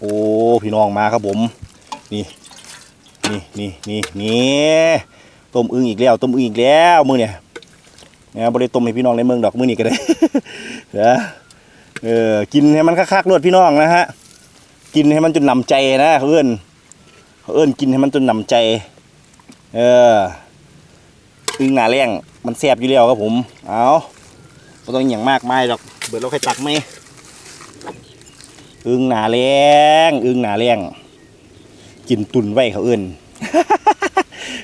โอ้พี่น้องมาครับผม นี่นี่นี่นี่นี่ต้มอึ่งอีกแล้วต้มอึ่งอีกแล้วมือเนี่ยนะบริต้มให้พี่น้องในเมืองดอกมือนี่ก็ได้เออเออกินให้มันคักๆรวดพี่น้องนะฮะกินให้มันจนหนำใจนะเอื้นเอื้นกินให้มันจนหนำใจ เอออึ่งหนาแรงมันแซบอยู่แล้วครับผม เอาไม่ต้องอย่างมากไมายหรอกเบิดเราใครตักไหม อึ่งหนาแรงอึ่งหนาแรงกินตุนไว้เขาเอื้น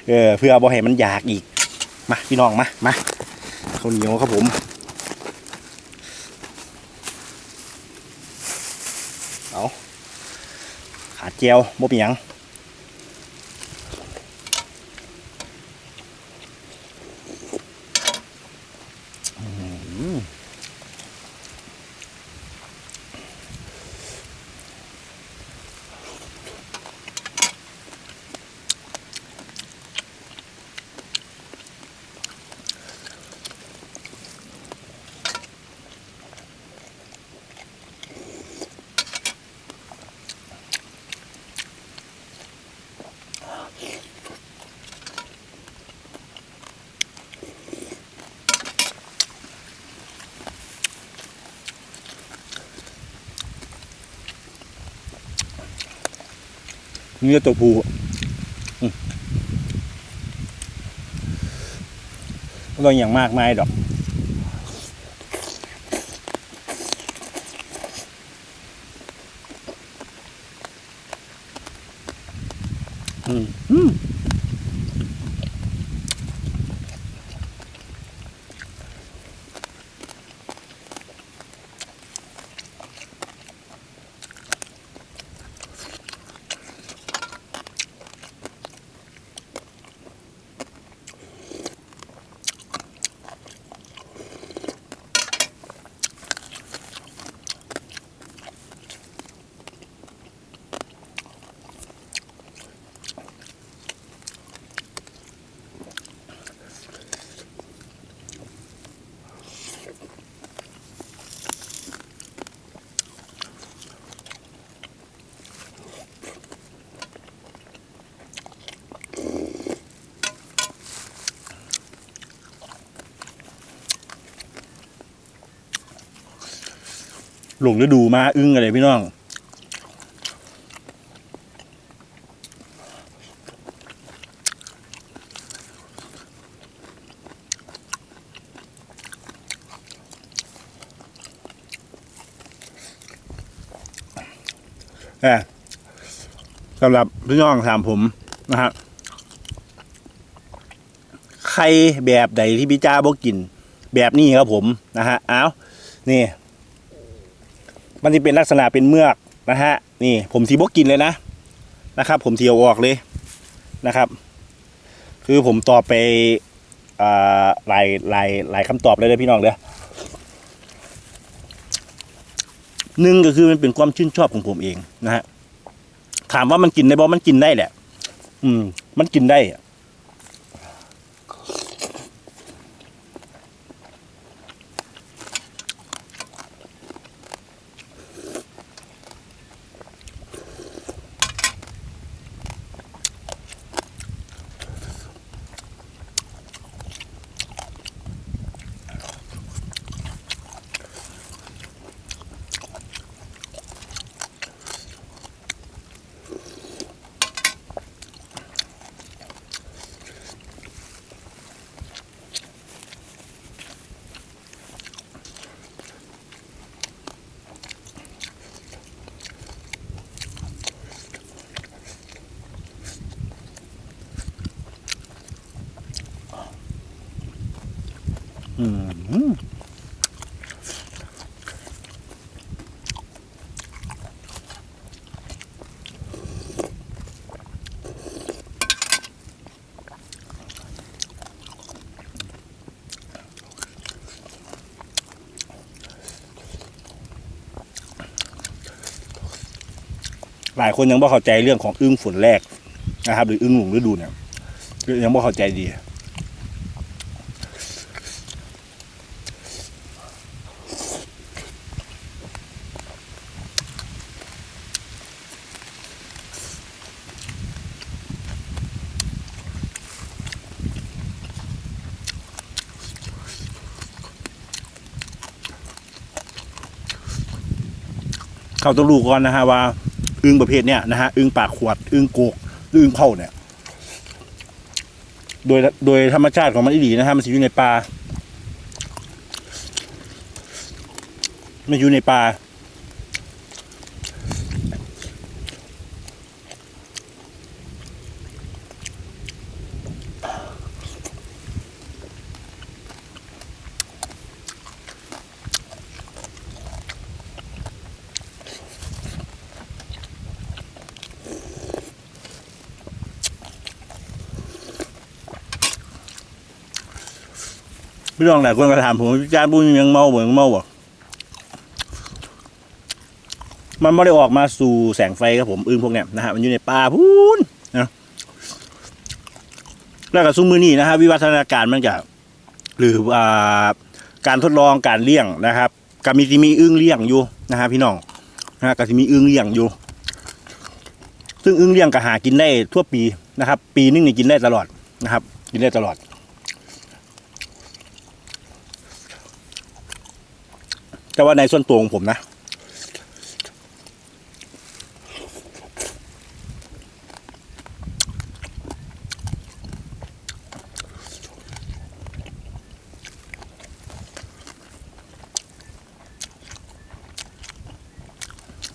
เออเพื่อบ่ให้มันอยากอีก มาพี่น้องมามาข้าวเหนียวครับผมเอาขาเจียวบ่เป็นหยัง เนื้อตัวผู้ไม่ต้องอย่างมากมายดอก หลงฤดูมาอึ้งอะไรพี่น้องเอ่สำหรับพี่น้องถามผมนะฮะใครแบบใดที่พี่จ้าบอกกิน แบบนี้ครับผมนะฮะ เอานี่ มันจะเป็นลักษณะเป็นเมือกนะฮะนี่ผมสีบกินเลยนะนะครับ ผมเทียวออกเลยนะครับ คือผมตอบไปหลายหลายหลายคำตอบเลยเลยพี่น้องเด้อหนึ่งก็คือมันเป็นความชื่นชอบของผมเองนะฮะถามว่ามันกินได้บ่มันกินได้แหละ อืม มันกินได้ อืมหลายคนยังไม่เข้าใจเรื่องของอึ้งฝนแรกนะครับ หรืออึ้งหลงฤดูเนี่ยยังไม่เข้าใจดี เขาต้องรู้ก่อนนะฮะว่าอึงประเภทเนี้ยนะฮะอึงปากขวดอึงโกกหรืออึงเผาเนี่ย โดยโดยธรรมชาติของมันอีหลีนะฮะมันจะอยู่ในปลามันอยู่ในปลา พี่น้องหลายคนก็ถามผมว่าพี่จานบุญยังเมาเหมือนเมาบ่มันไม่ได้ออกมาสู่แสงไฟครับผมอึ้งพวกเนี้ยนะฮะมันอยู่ในป่าพูนนะแล้วก็ซุ้มมือนี่นะฮะวิวัฒนาการมันจะหรืออ่าการทดลองการเลี้ยงนะครับก็มีที่มีอึ้งเลี้ยงอยู่นะฮะพี่น้องนะฮะก็ที่มีอึ้งเลี้ยงอยู่ ซึ่งอึ้งเลี้ยงก็หากินได้ทั่วปีนะครับ ปีนึงนี่กินได้ตลอดนะครับ กินได้ตลอด แต่ว่าในส่วนตัวของผมนะ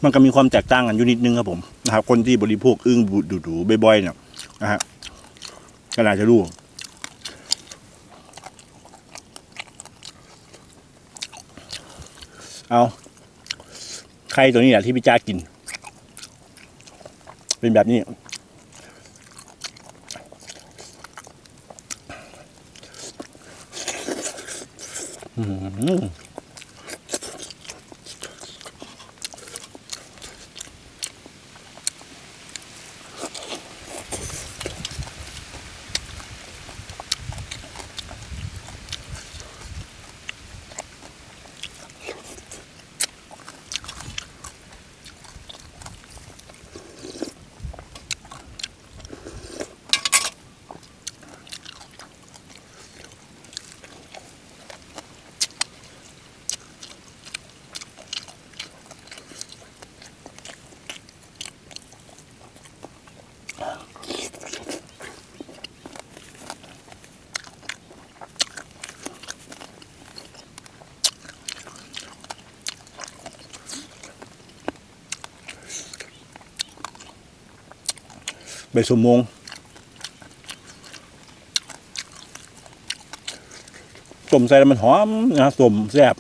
มันก็มีความแตกต่างกันอยู่นิดนึงครับผมนะครับคนที่บริโภคอึ้งดูดูบ่อยๆเนี่ยนะฮะก็น่าจะรู้ เอาไข่ตัวนี้แหละที่พี่จ้ากิน เป็นแบบนี้ อืม ใบสมมงต้มใส่แล้วมันหอมนะต้มแซ่บ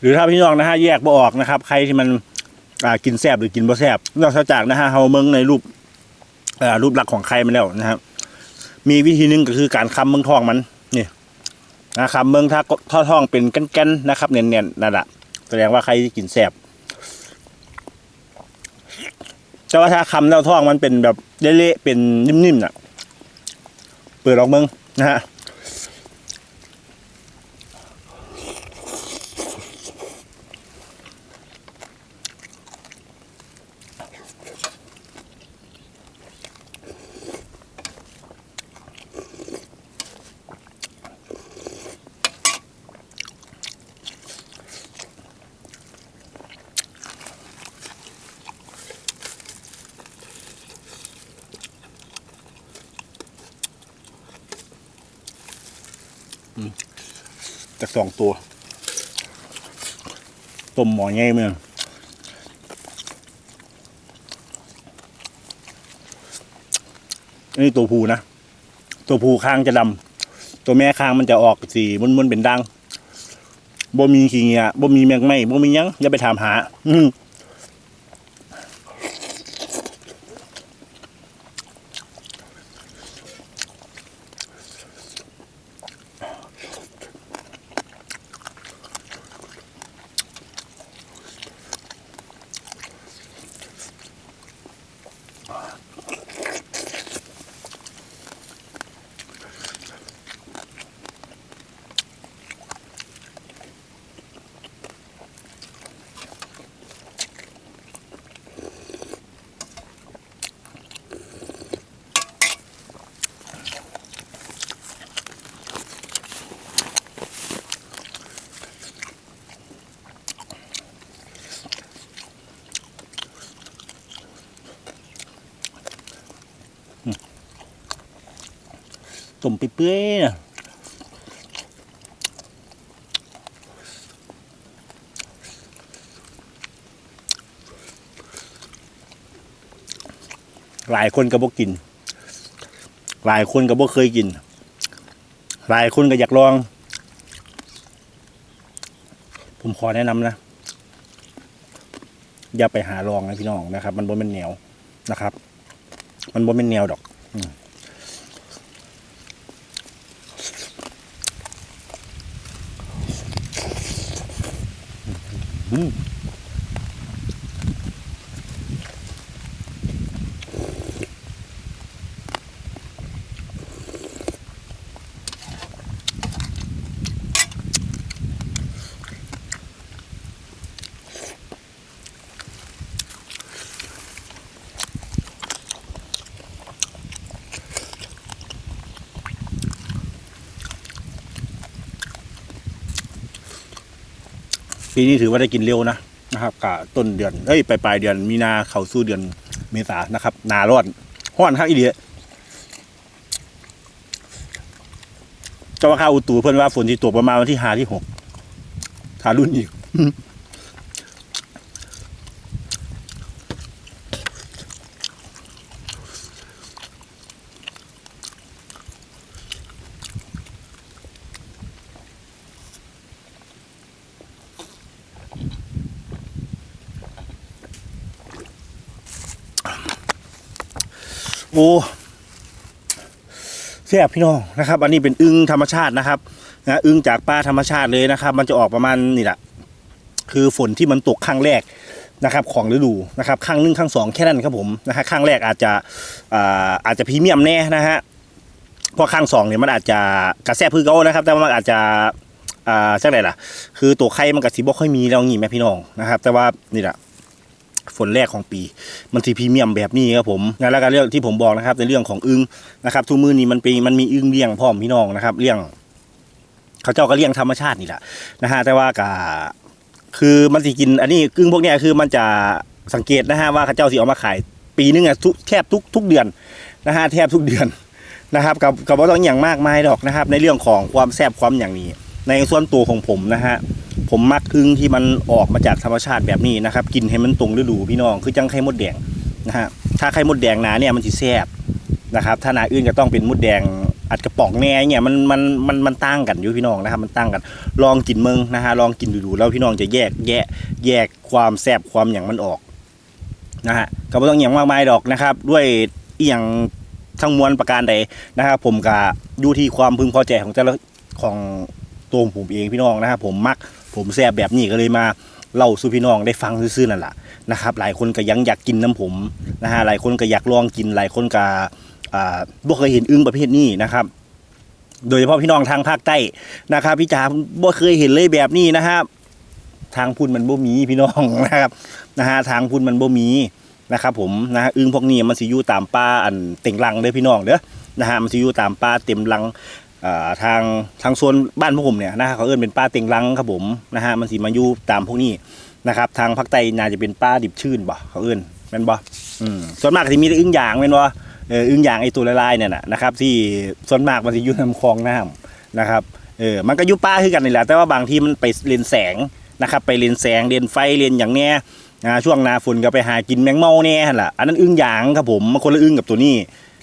หรือถ้าพี่น้องนะฮะแยกบ่ออกนะครับ ใครที่มันกินแซบหรือกินบ่แซ่บนอกจากนะฮะเฮาเมืองในรูปรูปลักษณ์ของใครมันแล้วนะครับ มีวิธีหนึ่งก็คือการคำเมืองทองมันนี่นะครับเมืองถ้าท่อทองเป็นแก้นๆนะครับเนียนๆนั่นแหละแสดงว่าใครที่กินแสบแต่ว่าถ้าคำแล้วทองมันเป็นแบบเละๆเป็นนิ่มๆน่ะ เปิดออกเมืองนะฮะ จากสองตัว ต้มหมอไงเมืองนนี้ตัวผูนะ ตัวผูคางจะดำ ตัวแม่คางมันจะออกสีมันๆเป็นดังบ่มีขี้เงียบ่มีแมงไหมบ่มียังอย่าไปถามหา อืมต้มเปื่อยนะหลายคนก็บ่กิน หลายคนก็บ่เคยกิน หลายคนก็อยากลอง ผมขอแนะนำนะ อย่าไปหาลองนะพี่น้องนะครับ มันบนเป็นแนวนะครับ มันบนเป็นแนวดอก อืม Ooh. ปีนี้ถือว่าได้กินเร็วนะนะครับกะต้นเดือนเอ้ยปลายปลายเดือนมีนาเข้าสู่เดือนเมษานะครับนาร้อนห้อนครับอีเดียเจ้าว่าข้าอุตูเพื่อนว่าฝนที่ตกประมาณวันที่ห้าที่หกทารุ่นอีก โอ้แซ่บพี่น้องนะครับ อันนี้เป็นอึ้งธรรมชาตินะครับนะอึ้งจากป่าธรรมชาติเลยนะครับ มันจะออกประมาณนี่แหละคือฝนที่มันตกครั้งแรกนะครับของฤดูนะครับครั้งหนึ่งครั้งสองแค่นั้นครับผมนะฮะครั้งแรกอาจจะอาอาจจะพรีเมียมแน่นะฮะเพราะครั้งสองเนี่ยมันอาจจะกระแซบพื้นเก่านะครับ แต่ว่ามันอาจจะอ่าจังไรล่ะ คือตัวไข่มันกับสีบ่ค่อยมีแล้วงี้แม่พี่น้องนะครับ แต่ว่านี่แหละ ฝนแรกของปี มันสีพรีเมียมแบบนี้ครับผมนแล้วก็เรื่องที่ผมบอกนะครับในเรื่องของอึ้งนะครับทุกมือนี้มันเป็นมันมีอึ้งเลี้ยงพร้อมพี่น้องนะครับเลี้ยง เขาเจ้าก็เลี้ยงธรรมชาตินี่แหละนะฮะแต่ว่ากาคือมันสิกิน อันนี้อึ้งพวกเนี้ยคือมันจะสังเกตนะฮะว่าเขาเจ้าสิเอามาขาย ปีนึงอะทุกแทบทุกทุกเดือนนะฮะแทบทุกเดือนนะครับกับกับว่าต้องอย่างมากมายดอกนะครับ ในเรื่องของความแซ่บความอย่างนี้ ในส่วนตัวของผมนะฮะ ผมมักอึ้งที่มันออกมาจากธรรมชาติแบบนี้นะครับ กินให้มันตรงฤดูพี่น้องคือจังไข่มดแดงนะฮะถ้าไข่มดแดงหนาเนี่ยมันจะแซ่บนะครับ ถ้าหนาอื่นก็ต้องเป็นมดแดงอัดกระป๋องแน่เนี่ยมันมันมันมันต่างกันอยู่พี่น้องนะครับมันต่างกันลองกินเมืองนะฮะลองกินดูๆแล้วพี่น้องจะแยกแยกแยกความแซ่บความอย่างมันออกนะฮะก็ไม่ต้องอย่างมากมายดอกนะครับ ด้วยอหย่างทั้งมวลประการใดนะครับ ผมก็อยู่ที่ความพึงพอใจของแต่ละของตัวผมเองพี่น้องนะครับผมมัก ผมแซ่บแบบนี้ก็เลยมาเล่าสู่พี่น้องได้ฟังซื่อๆนั่นแหละนะครับหลายคนก็ยังอยากกินน้ำผมนะฮะหลายคนก็อยากลองกินหลายคนก็อ่าบ่เคยเห็นอึ้งประเภทนี้นะครับ โดยเฉพาะพี่น้องทางภาคใต้นะครับพี่จ๋าบ่เคยเห็นเลยแบบนี้นะครับทางพุ่นมันบ่มีพี่น้องนะครับนะฮะทางพุ่นมันบ่มีนะครับผมนะฮะอึ้งพวกนี้มันสิอยู่ตามป่าอันเต็งรังเด้อพี่น้องเด้อนะฮะมันสิอยู่ตามป่าเต็มรัง ทางทางโซนบ้านพวกผมเนี่ยนะฮะเขาเอิ้นเป็นป้าเต็งรังครับผมนะฮะมันสีมาอยู่ตามพวกนี้นะครับ ทางภาคใต้น่าจะเป็นป้าดิบชื่นบ่เขาเอิ้นแม่นบ่ส่วนมากที่มีแต่อึ้งหยางแม่นบ่เอออึ้งหยางไอ้ตัวลายๆเนี่ยนะนะครับ ที่ส่วนมากมันสิอยู่ในคลองน้ำนะครับเออมันก็อยู่ป้าคือกันนี่แหละแต่ว่าบางที่มันไปเลนแสงนะครับ ไปเลนแสงเลนไฟเลนอย่างเนี้ยอ่ช่วงนาฝนก็ไปหากินแมงเม่าเนี่ยหั่นล่ะอันนั้นอึ้งหยางครับผมมันคนละอึ้งกับตัวนี้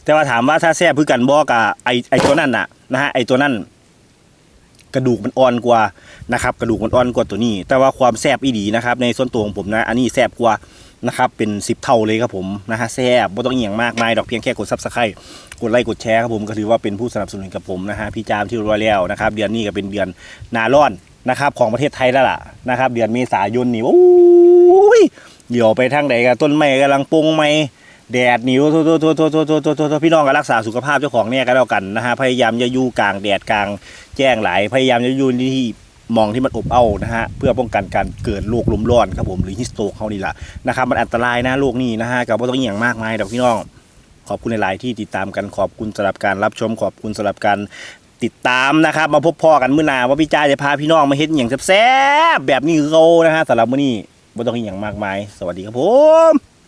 แต่ว่าถามว่าถ้าแซ่บคือกันบ่กับไอไอตัวนั่นน่ะ นะฮะไอตัวนั่นกระดูกมันอ่อนกว่านะครับ กระดูกมันอ่อนกว่าตัวนี้ แต่ว่าความแซบอีดีนะครับ ในส่วนตัวของผมนะ อันนี้แซบกว่านะครับเป็นสิบเท่าเลยครับผมนะฮะแซบไม่ต้องเอียงมากมายดอกเพียงแค่กดซับสไครต์กดไลค์กดแชร์ครับผมก็ถือว่าเป็นผู้สนับสนุนกับผมนะฮะพี่จามที่รวยแล้วนะครับเดือนนี้ก็เป็นเดือนนาร้อนนะครับของประเทศไทยแล้วล่ะนะครับ เดือนเมษายนนี่โอ้ยเดี๋ยวไปทางไหนกันต้นไม้กำลังปุงไม้ แดดหนิวโทษโทษโทษโทษโทษโทษโทษพี่น้องก็รักษาสุขภาพเจ้าของเนี่ยก็แล้วกันนะฮะพยายามจะยู่กลางแดดกลางแจ้งหลายพยายามจะยู่ที่มองที่มันอบเอ้านะฮะเพื่อป้องกันการเกิดโรคลมร้อนครับผมหรือฮิสโตกเขานี่แหละนะครับมันอันตรายนะโรคนี้นะฮะกับว่าต้องอย่างมากมายดอกพี่น้อง ขอบคุณหลายที่ติดตามกันขอบคุณสำหรับการรับชมขอบคุณสำหรับการติดตามนะครับ มาพบพ่อกันเมื่อนาว่าพี่จ้าจะพาพี่น้องมาเห็นอย่างแซ่บแบบนี้คือนะฮะสำหรับมื้อนี้บ่ต้องอย่างมากมาย สวัสดีครับผม